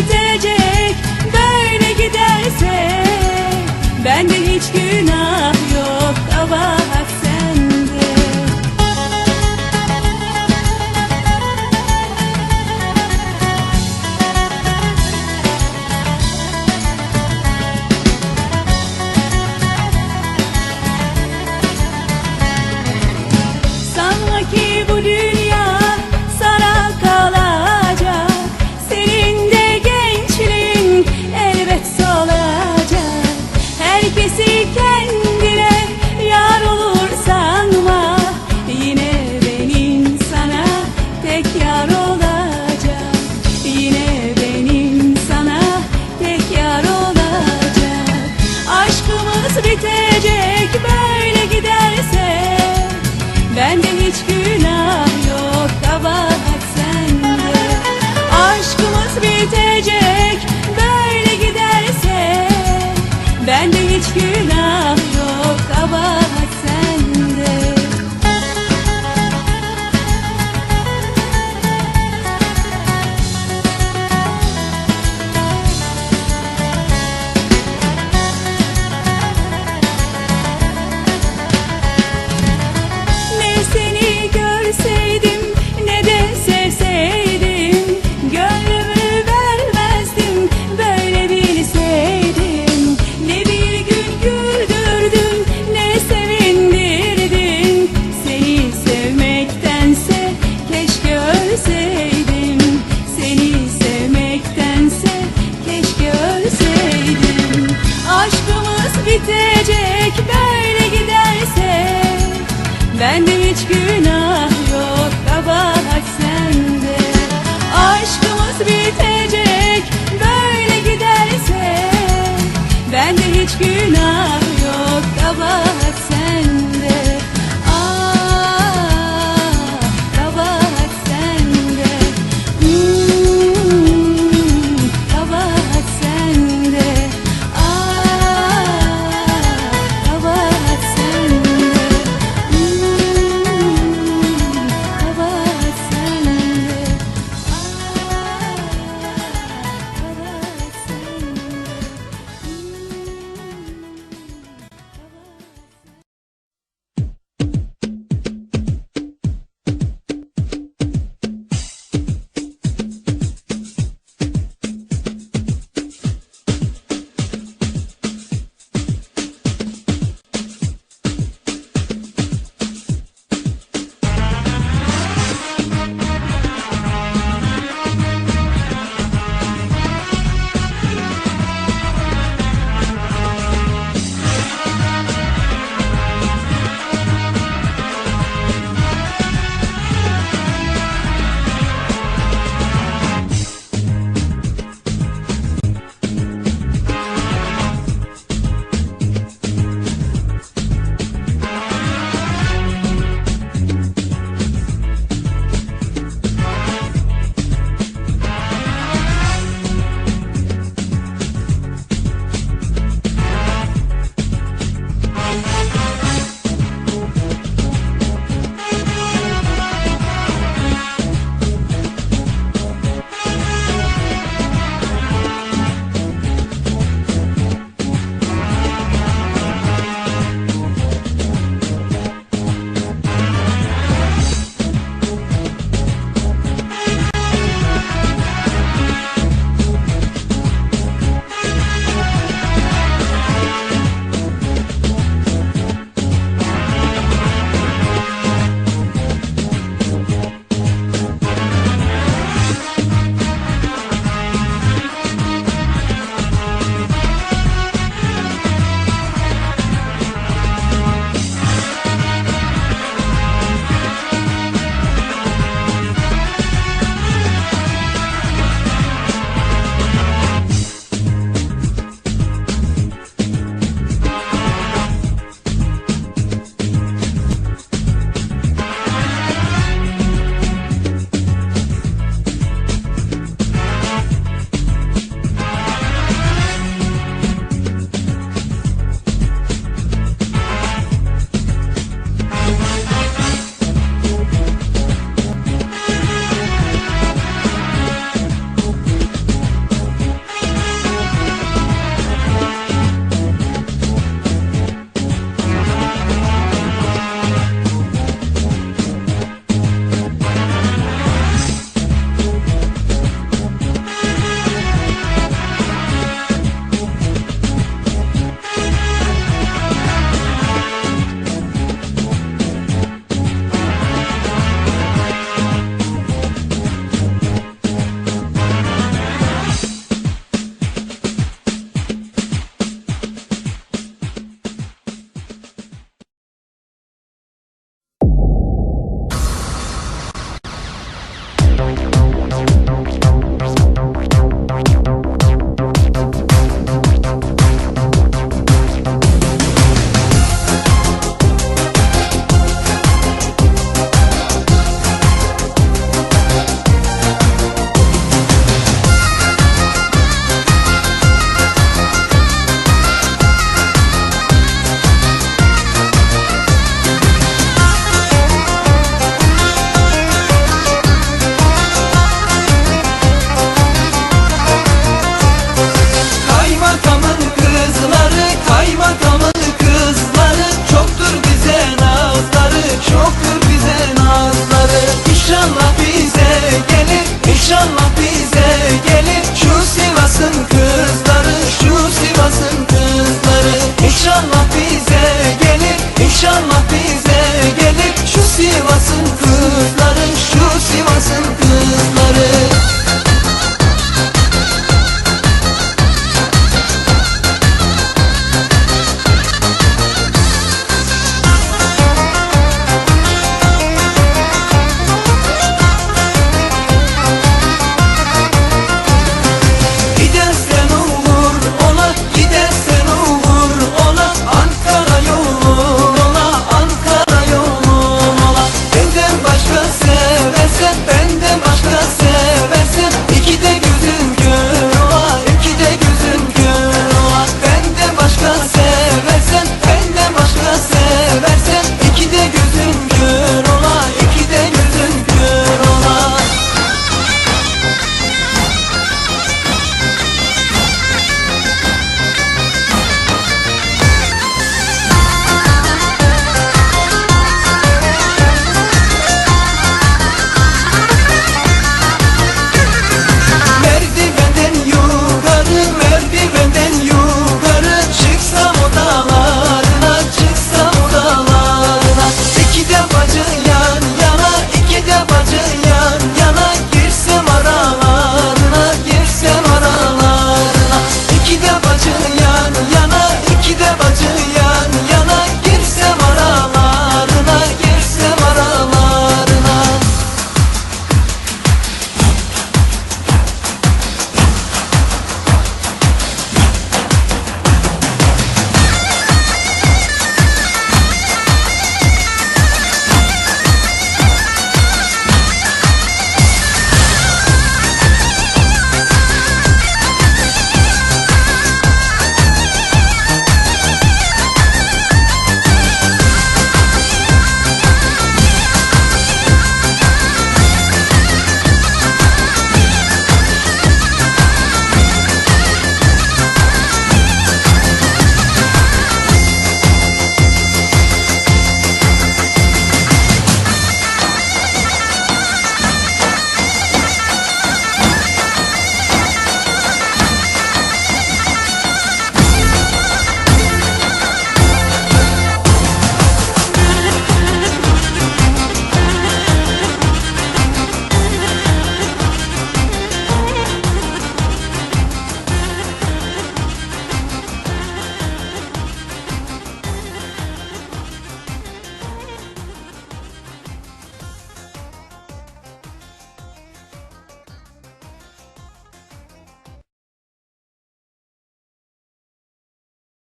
bitecek Böyle giderse Ben de hiç gün Aşkımız bitecek Ben hiç günah yok kabahat sende. Aşkımız bitecek böyle giderse. Ben hiç günah yok kabahat sende.